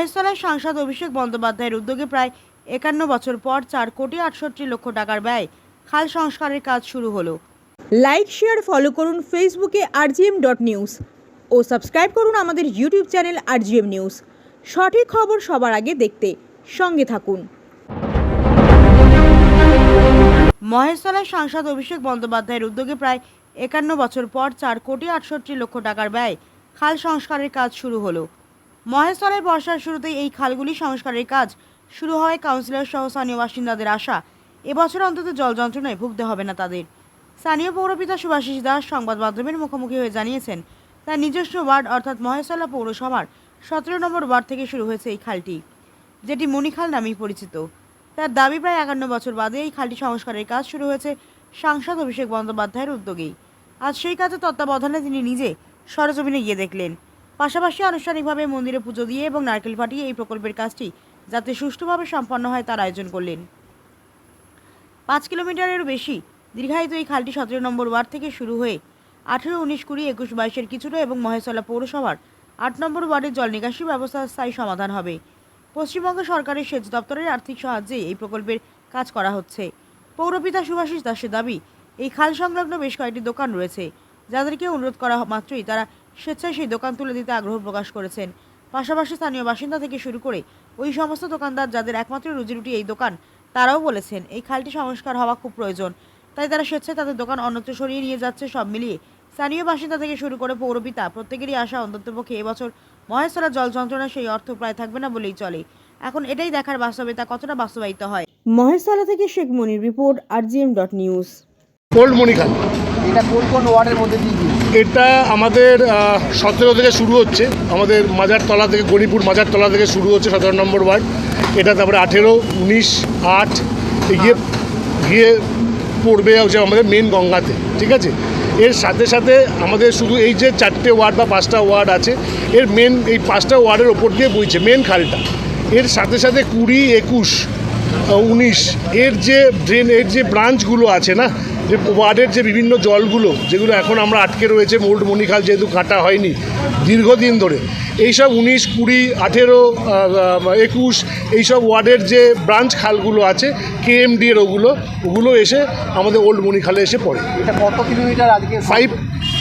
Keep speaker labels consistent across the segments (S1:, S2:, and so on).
S1: মহেশতলার সাংসদ অভিষেক বন্দ্যোপাধ্যায়ের উদ্যোগে প্রায় একান্ন বছর পর চার কোটি আটষট্টি লক্ষ টাকার ব্যয় খাল সংস্কারের কাজ শুরু হলো। লাইক, শেয়ার ফলো করুন ফেসবুকে আরজিএম ডট নিউজ ও সাবস্ক্রাইব করুন আমাদের ইউটিউব চ্যানেল আরজিএম নিউজ। সঠিক খবর সবার আগে দেখতে সঙ্গে থাকুন। মহেশতলার সাংসদ অভিষেক বন্দ্যোপাধ্যায়ের উদ্যোগে প্রায় একান্ন বছর পর চার কোটি আটষট্টি লক্ষ টাকার ব্যয় খাল সংস্কারের কাজ শুরু হলো। মহেশতলায় বর্ষার শুরুতেই এই খালগুলি সংস্কারের কাজ শুরু হয় কাউন্সিলর সহ স্থানীয় বাসিন্দাদের আশা। এবছর অন্তত জল যন্ত্রণায় ভুগতে হবে না তাদের। স্থানীয় পৌরপিতা সুভাষিস দাস সংবাদ মাধ্যমের মুখোমুখি হয়ে জানিয়েছেন, তার নিজস্ব ওয়ার্ড অর্থাৎ মহেশতলা পৌরসভার সতেরো নম্বর ওয়ার্ড থেকে শুরু হয়েছে এই খালটি, যেটি মণিখাল নামেই পরিচিত। তার দাবি প্রায় একান্ন বছর বাদে এই খালটি সংস্কারের কাজ শুরু হয়েছে সাংসদ অভিষেক বন্দ্যোপাধ্যায়ের উদ্যোগেই। আজ সেই কাজে তত্ত্বাবধানে তিনি নিজে সরজমিনে গিয়ে দেখলেন। পাশাপাশি আনুষ্ঠানিকভাবে মন্দিরে পুজো দিয়ে এবং নারকেল ফাটিয়ে এই প্রকল্পের কাজটি যাতে সুষ্ঠুভাবে সম্পন্ন হয় তার আয়োজন করলেন। পাঁচ কিলোমিটারেরও বেশি দীর্ঘায়িত এই খালটি সতেরো নম্বর ওয়ার্ড থেকে শুরু হয়ে আঠেরো, উনিশ, কুড়ি, একুশ, বাইশের কিছুটা এবং মহেশতলা পৌরসভার আট নম্বর ওয়ার্ডের জল নিকাশি ব্যবস্থার স্থায়ী সমাধান হবে। পশ্চিমবঙ্গ সরকারের সেচ দপ্তরের আর্থিক সাহায্যে এই প্রকল্পের কাজ করা হচ্ছে। পৌরপিতা সুভাষিস দাসের দাবি, এই খাল সংলগ্ন বেশ কয়েকটি দোকান রয়েছে, যাদেরকে অনুরোধ করা মাত্রই তারা স্বেচ্ছায় সেই দোকান তুলে দিতে আগ্রহ প্রকাশ করেছেন। পাশাপাশি স্থানীয় বাসিন্দা থেকে শুরু করে ওই সমস্ত দোকানদার যাদের একমাত্র রুজিরুটি এই দোকান তারাও বলেছেন এই খালটি সংস্কার হওয়া খুব প্রয়োজন। তাই তারা স্বেচ্ছায় তাদের দোকান অন্যত্র সরিয়ে নিয়ে যাচ্ছে সব মিলিয়ে। স্থানীয় বাসিন্দা থেকে শুরু করে পৌরপিতা প্রত্যেকেরই আশা অন্ততপক্ষে এবছর মহেশতলা জল যন্ত্রণা সেই অর্থ প্রায় থাকবে না বলেই চলে। এখন এটাই দেখার বাস্তবে তা কতটা বাস্তবায়িত হয়। মহেশতলা থেকে Sheikh Monir report RGM dot news.
S2: Old Manikhal
S3: এটা কোন কোন ওয়ার্ডের মধ্যে দিয়ে
S2: এটা আমাদের সতেরো থেকে শুরু হচ্ছে। আমাদের মাজারতলা থেকে গণিপুর মাজারতলা থেকে শুরু হচ্ছে সতেরো নম্বর ওয়ার্ড। এটা তারপরে আঠেরো, উনিশ, আট গিয়ে গিয়ে পড়বে হচ্ছে আমাদের মেন গঙ্গাতে, ঠিক আছে? এর সাথে সাথে আমাদের শুধু এই যে চারটে ওয়ার্ড বা পাঁচটা ওয়ার্ড আছে, এর মেন এই পাঁচটা ওয়ার্ডের ওপর দিয়ে বইছে মেন খালটা। এর সাথে সাথে কুড়ি, একুশ উনিশ, এর যে ড্রেন এর যে ব্রাঞ্চগুলো আছে না যে ওয়ার্ডের যে বিভিন্ন জলগুলো যেগুলো এখন আমরা আটকে রয়েছে মোল্ড মণিখাল যেহেতু কাটা হয়নি দীর্ঘদিন ধরে এইসব উনিশ কুড়ি আঠেরো একুশ এইসব ওয়ার্ডের যে ব্রাঞ্চ খালগুলো আছে কেএমডি এর ওগুলো ওগুলো এসে আমাদের ওল্ড মণিখালে এসে পড়ে।
S3: এটা কত কিলোমিটার আজকে?
S2: ফাইভ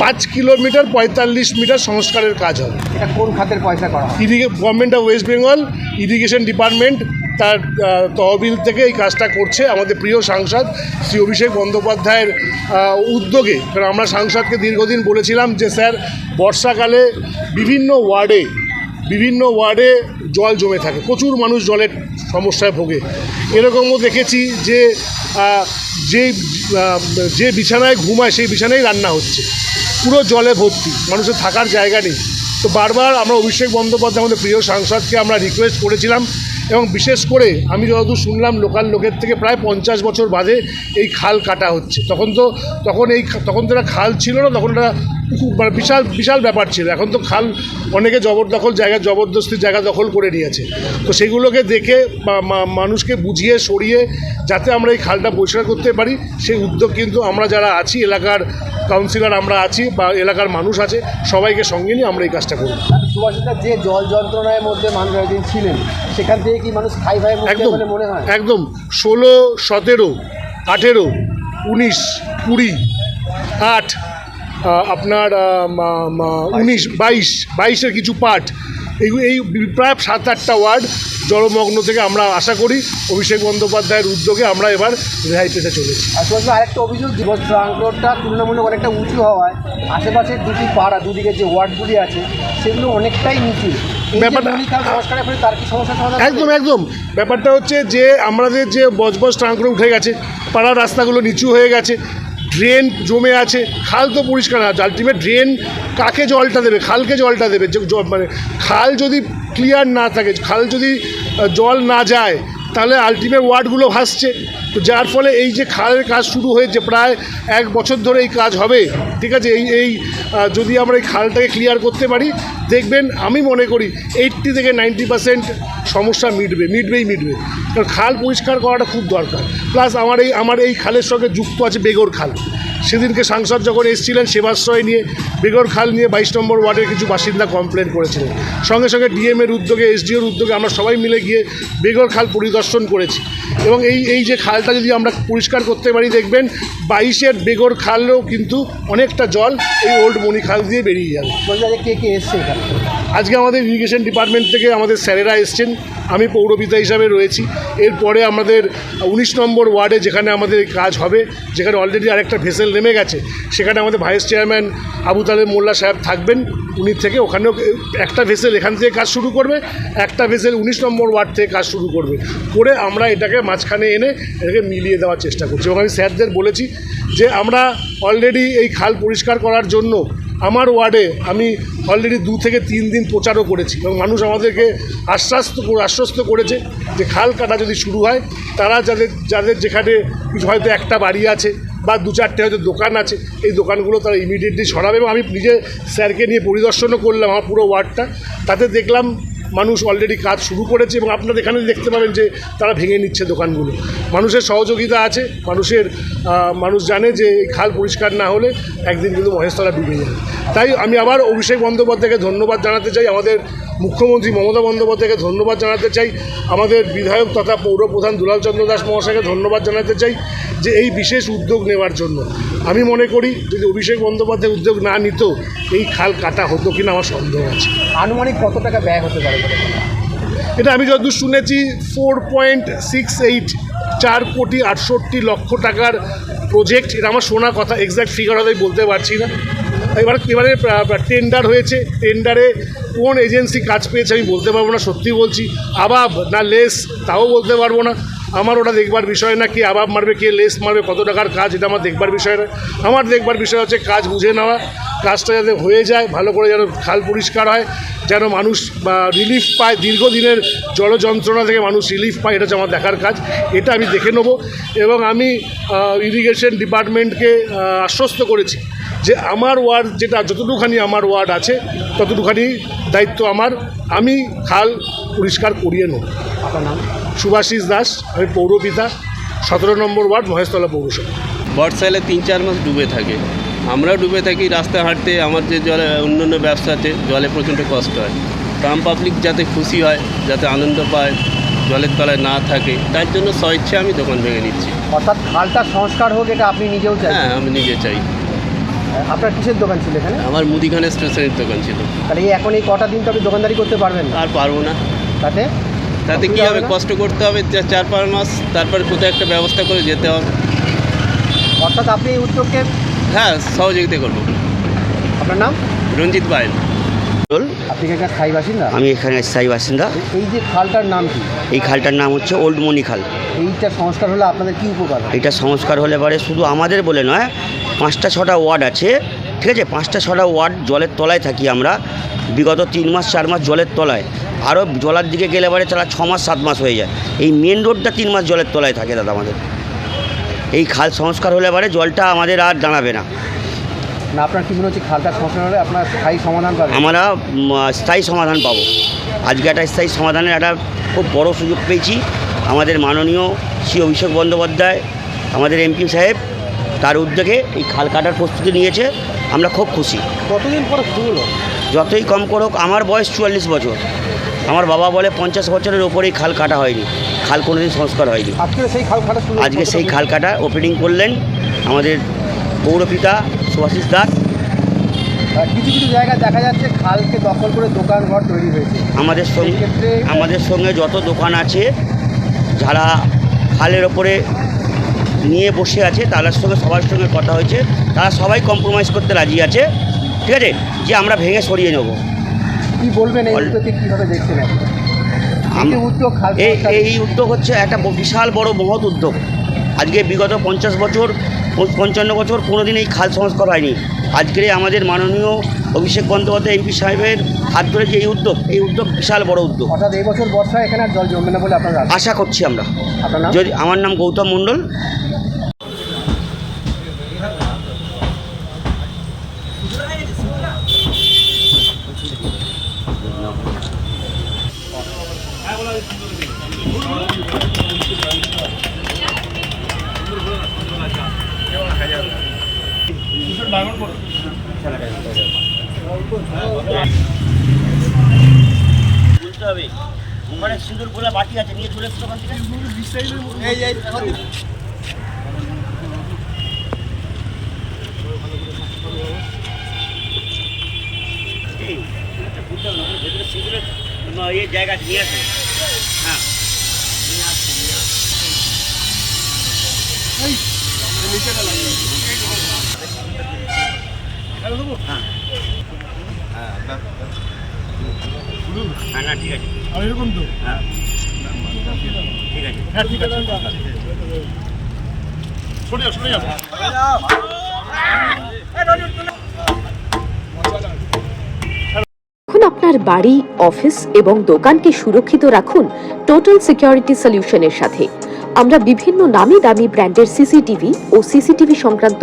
S2: পাঁচ কিলোমিটার পঁয়তাল্লিশ মিটার সংস্কারের কাজ হবে।
S3: এটা কোন খাতের পয়সা করা
S2: ইরিগে government of West Bengal irrigation department তার তহবিল থেকে এই কাজটা করছে আমাদের প্রিয় সাংসদ শ্রী অভিষেক বন্দ্যোপাধ্যায়ের উদ্যোগে। কারণ আমরা সাংসদকে দীর্ঘদিন বলেছিলাম যে, স্যার, বর্ষাকালে বিভিন্ন ওয়ার্ডে বিভিন্ন ওয়ার্ডে জল জমে থাকে। প্রচুর মানুষ জলের সমস্যায় ভোগে। এরকমও দেখেছি যে যে যে বিছানায় ঘুমায়, সেই বিছানায় রান্না হচ্ছে। পুরো জলে ভর্তি। মানুষের থাকার জায়গা নেই। তো বারবার আমরা অভিষেক বন্দ্যোপাধ্যায়, আমাদের প্রিয় সাংসদকে আমরা রিকোয়েস্ট করেছিলাম এবং বিশেষ করে আমি যতদূর শুনলাম লোকাল লোকের থেকে প্রায় পঞ্চাশ বছর বাদে এই খাল কাটা হচ্ছে। তখন তো, তখন এই তখন তো খাল ছিল না, তখন এটা মানে বিশাল বিশাল ব্যাপার ছিল। এখন তো খাল অনেকে জবরদখল জায়গা জবরদস্তি জায়গা দখল করে নিয়েছে। তো সেগুলোকে দেখে মানুষকে বুঝিয়ে সরিয়ে যাতে আমরা এই খালটা পরিষ্কার করতে পারি সেই উদ্যোগ কিন্তু আমরা যারা আছি এলাকার কাউন্সিলর আমরা আছি বা এলাকার মানুষ আছে সবাইকে সঙ্গে নিয়ে আমরা এই কাজটা
S3: সুভাষিতা যে জল যন্ত্রণার মধ্যে মানুষ একদিন ছিলেন সেখান থেকে কি মানুষ খাই ভাই
S2: একদম
S3: মনে হয়?
S2: একদম। ষোলো সতেরো আঠেরো উনিশ কুড়ি আট আপনার উনিশ বাইশ বাইশের কিছু পার্ট এই এই প্রায় সাত আটটা ওয়ার্ড জলমগ্ন থেকে আমরা আশা করি অভিষেক বন্দ্যোপাধ্যায়ের উদ্যোগে আমরা এবার রেহাই পেতে চলেছি।
S3: আর সুভাষিতা আরেকটা অভিযোগ দিবস ট্রাঙ্করোডটা তুলনামূলক অনেকটা উঁচু হওয়ায় আশেপাশের দুটি পাড়া দুদিকে যে ওয়ার্ডগুলি আছে সেগুলো অনেকটাই নিচু?
S2: একদম একদম। ব্যাপারটা হচ্ছে যে আমাদের যে বজবজ ট্রাঙ্করে উঠে গেছে পাড়ার রাস্তাগুলো নিচু হয়ে গেছে। ড্রেন জমে আছে, খাল তো পরিষ্কার আছে আলটিমেট ড্রেন কাকে জলটা দেবে, খালকে জলটা দেবে মানে খাল যদি ক্লিয়ার না থাকে, খাল যদি জল না যায়, তাহলে আলটিমেট ওয়ার্ডগুলো ভাসছে। তো যার ফলে এই যে খালের কাজ শুরু হয়েছে প্রায় এক বছর ধরে এই কাজ হবে, ঠিক আছে? এই এই যদি আমরা এই খালটাকে ক্লিয়ার করতে পারি, দেখবেন আমি মনে করি এইট্টি থেকে নাইনটি পার্সেন্ট সমস্যা মিটবে, মিটবেই মিটবে। কারণ খাল পরিষ্কার করাটা খুব দরকার। প্লাস আমার এই আমার এই খালের সঙ্গে যুক্ত আছে বেগর খাল। সেদিনকে সাংসদ যখন এসেছিলেন সেবাশ্রয় নিয়ে বেগর খাল নিয়ে বাইশ নম্বর ওয়ার্ডের কিছু বাসিন্দা কমপ্লেন করেছিলেন। সঙ্গে সঙ্গে ডিএম এর উদ্যোগে এসডিওর উদ্যোগে আমরা সবাই মিলে গিয়ে বেগর খাল পরিদর্শন করেছি। এবং এই এই যে খালটা যদি আমরা পরিষ্কার করতে পারি, দেখবেন বাইশের বেগর খালেও কিন্তু অনেকটা জল এই ওল্ড মণি খাল দিয়ে বেরিয়ে যাবে।
S3: কে কে এসছে
S2: আজকে আমাদের ইরিগেশন ডিপার্টমেন্ট থেকে আমাদের স্যারেরা এসছেন। আমি পৌরপিতা হিসাবে রয়েছি। এরপরে আমাদের উনিশ নম্বর ওয়ার্ডে যেখানে আমাদের কাজ হবে, যেখানে অলরেডি আরেকটা ভেসেল নেমে গেছে, সেখানে আমাদের ভাইস চেয়ারম্যান আবু তালেব মোল্লা সাহেব থাকবেন। উনি থেকে ওখানেও একটা ভেসেল এখান থেকে কাজ শুরু করবে, একটা ভেসেল উনিশ নম্বর ওয়ার্ড থেকে কাজ শুরু করবে। করে আমরা এটাকে মাঝখানে এনে এটাকে মিলিয়ে দেওয়ার চেষ্টা করছি। এবং আমি স্যারদের বলেছি যে আমরা অলরেডি এই খাল পরিষ্কার করার জন্য আমার ওয়ার্ডে আমি অলরেডি দু থেকে তিন দিন প্রচারও করেছি এবং মানুষ আমাদেরকে আশ্বাস্ত আশ্বস্ত করেছে যে খাল কাটা যদি শুরু হয়, তারা যাদের যাদের যেখানে কিছু হয়তো একটা বাড়ি আছে বা দু চারটে হয়তো দোকান আছে, এই দোকানগুলো তারা ইমিডিয়েটলি সরাবে এবং আমি নিজে স্যারকে নিয়ে পরিদর্শনও করলাম আমার পুরো ওয়ার্ডটা। তাতে দেখলাম মানুষ অলরেডি কাজ শুরু করেছে এবং আপনারা এখানে দেখতে পাবেন যে তারা ভেঙে নিচ্ছে দোকানগুলো। মানুষের সহযোগিতা আছে, মানুষের মানুষ জানে যে এই খাল পরিষ্কার না হলে একদিন কিন্তু মহেশতলা ডুবে যাবে। তাই আমি আবার অভিষেক বন্দ্যোপাধ্যায়কে ধন্যবাদ জানাতে চাই, আমাদের মুখ্যমন্ত্রী মমতা বন্দ্যোপাধ্যায়কে ধন্যবাদ জানাতে চাই, আমাদের বিধায়ক তথা পৌরপ্রধান দুলাল চন্দ্র দাস মহাশয়কে ধন্যবাদ জানাতে চাই যে এই বিশেষ উদ্যোগ নেওয়ার জন্য। আমি মনে করি যদি অভিষেক বন্দ্যোপাধ্যায় উদ্যোগ না নিত, এই খাল কাটা হতো কিনা আমার সন্দেহ আছে।
S3: আনুমানিক কত টাকা ব্যয় হতে পারে?
S2: এটা আমি যতদূর শুনেছি ফোর পয়েন্ট সিক্স এইট চার কোটি আটষট্টি লক্ষ টাকার প্রজেক্ট এটা আমার শোনা কথা এক্স্যাক্ট ফিগার হয়তো বলতে পারছি না। এবার, এবারে টেন্ডার হয়েছে। টেন্ডারে কোন এজেন্সি কাজ পেয়েছে আমি বলতে পারব না, সত্যি বলছি। আবাব না লেস তাও বলতে পারব না। আমার ওটা দেখবার বিষয় না, কে আবাব মারবে, কে লেস মারবে, কত টাকার কাজ, এটা আমার দেখবার বিষয় না। আমার দেখবার বিষয় হচ্ছে কাজ বুঝে নেওয়া, কাজটা যাতে হয়ে যায়, ভালো করে যেন খাল পরিষ্কার হয়, যেন মানুষ রিলিফ পায়, দীর্ঘদিনের জল যন্ত্রণা থেকে মানুষ রিলিফ পায়, এটা হচ্ছে আমার দেখার কাজ, এটা আমি দেখে নেব। এবং আমি ইরিগেশন ডিপার্টমেন্টকে আশ্বস্ত করেছি যে আমার ওয়ার্ড যেটা, যতটুখানি আমার ওয়ার্ড আছে, ততটুখানি দায়িত্ব আমার। আমি খাল পরিষ্কার করিয়ে নেব।
S3: আপনার নাম?
S2: সুভাষিস দাস আমি পৌরপিতা সতেরো নম্বর ওয়ার্ড মহেশতলা পৌরসভা।
S4: বর্ষালে তিন চার মাস ডুবে থাকে। আমরাও ডুবে থাকি রাস্তা হাঁটতে আমার যে জলে অন্যান্য ব্যবসাতে জলে প্রচণ্ড কষ্ট হয়। ট্রাম পাবলিক যাতে খুশি হয় যাতে আনন্দ পায় জলের তলায় না থাকে তার জন্য স্বইচ্ছে আমি দোকান ভেঙে নিচ্ছি
S3: অর্থাৎ খালটা সংস্কার হোক এটা আপনি নিজেও চাই
S4: হ্যাঁ আমি নিজে চাই।
S3: আপনার কিসের দোকান ছিল এখানে?
S4: আমার মুদিখানা স্টেশনের দোকান ছিল।
S3: তাহলে এই এখন এই কটা দিন তো আপনি দোকানদারি করতে পারবেন না।
S4: আর পারব না।
S3: তাতে?
S4: তাতে কী হবে? কষ্ট করতে হবে চার পাঁচ মাস তারপর কোথাও একটা ব্যবস্থা করে যেতে হবে।
S3: অর্থাৎ আপনি এই উদ্যোগকে
S4: হ্যাঁ সহযোগিতা করব।
S3: আপনার নাম?
S4: রঞ্জিত বাইন
S3: আপনি এখানে স্থায়ী বাসিন্দা?
S5: আমি এখানে স্থায়ী বাসিন্দা।
S3: এই যে খালটার নাম কি?
S5: এই খালটার নাম হচ্ছে ওল্ড মনি খাল।
S3: এইটা সংস্কার হলে আপনাদের কি উপকার?
S5: এটা সংস্কার হলে পরে শুধু আমাদের বলে নয় পাঁচটা ছটা ওয়ার্ড আছে ঠিক আছে? পাঁচটা ছটা ওয়ার্ড জলের তলায় থাকি আমরা বিগত তিন মাস চার মাস জলের তলায়। আরও জলার দিকে গেলে পরে তারা ছ মাস সাত মাস হয়ে যায়। এই মেন রোডটা তিন মাস জলের তলায় থাকে দাদা আমাদের। এই খাল সংস্কার হলে পরে জলটা আমাদের আর দাঁড়াবে না।
S3: না আপনার কি মনে হচ্ছে খালটা সংস্কার হলে আপনার স্থায়ী সমাধান পাবেন?
S5: আমরা স্থায়ী সমাধান পাবো। আজকে একটা স্থায়ী সমাধানের একটা খুব বড় সুযোগ পেয়েছি। আমাদের মাননীয় শ্রী অভিষেক বন্দ্যোপাধ্যায় আমাদের এমপি সাহেব তার উদ্যোগে এই খাল কাটার প্রস্তুতি নিয়েছে। আমরা খুব খুশি।
S3: কতদিন পর হলো?
S5: যতই কম করুক আমার বয়স চুয়াল্লিশ বছর। আমার বাবা বলে পঞ্চাশ বছরের ওপরেই খাল কাটা হয়নি। খাল কোনোদিন সংস্কার হয়নি।
S3: আজকে সেই খাল কাটা
S5: আজকে সেই খাল কাটা ওপেনিং করলেন আমাদের পৌরপিতা সুভাষিস দাস।
S3: কিছু কিছু জায়গায় দেখা যাচ্ছে খালকে দখল করে দোকান ঘর তৈরি হয়েছে।
S5: আমাদের সঙ্গে আমাদের সঙ্গে যত দোকান আছে যারা খালের ওপরে নিয়ে বসে আছে তাদের সঙ্গে সবার সঙ্গে কথা হয়েছে। তারা সবাই কম্প্রোমাইজ করতে রাজি আছে। ঠিক আছে? যে আমরা ভেঙে সরিয়ে নেব।
S3: কি বলবেন এই উদ্যোগকে কীভাবে দেখছেন? এই উদ্যোগ খাল
S5: এই উদ্যোগ হচ্ছে একটা বিশাল বড় মহৎ উদ্যোগ। আজকে বিগত পঞ্চাশ বছর পঞ্চান্ন বছর কোনো দিন এই খাল সংস্কার হয়নি। আজকের আমাদের মাননীয় অভিষেক বন্দ্যোপাধ্যায় এমপি সাহেবের হাত ধরে যে এই উদ্যোগ এই উদ্যোগ বিশাল বড় উদ্যোগ।
S3: অর্থাৎ এই বছর বর্ষায় এখানে জল জমবে না বলে আপনার আশা।
S5: আশা করছি আমরা। যদি আমার নাম গৌতম মণ্ডল। বুঝতে হবে ওখানে সিঁদুর আছে নিয়ে চলে ওখান থেকে ভেতরে সিঁদুরের ইয়ে জায়গা আছে, নিয়ে আসো। হ্যাঁ, না, ঠিক আছে। হ্যাঁ। ঠিক আছে।
S6: এখন আপনার বাড়ি অফিস এবং দোকানকে সুরক্ষিত রাখুন টোটাল সিকিউরিটি সলিউশনের সাথে আমরা বিভিন্ন নামি দামি ব্র্যান্ডের সিসিটিভি ও সিসিটিভি সংক্রান্ত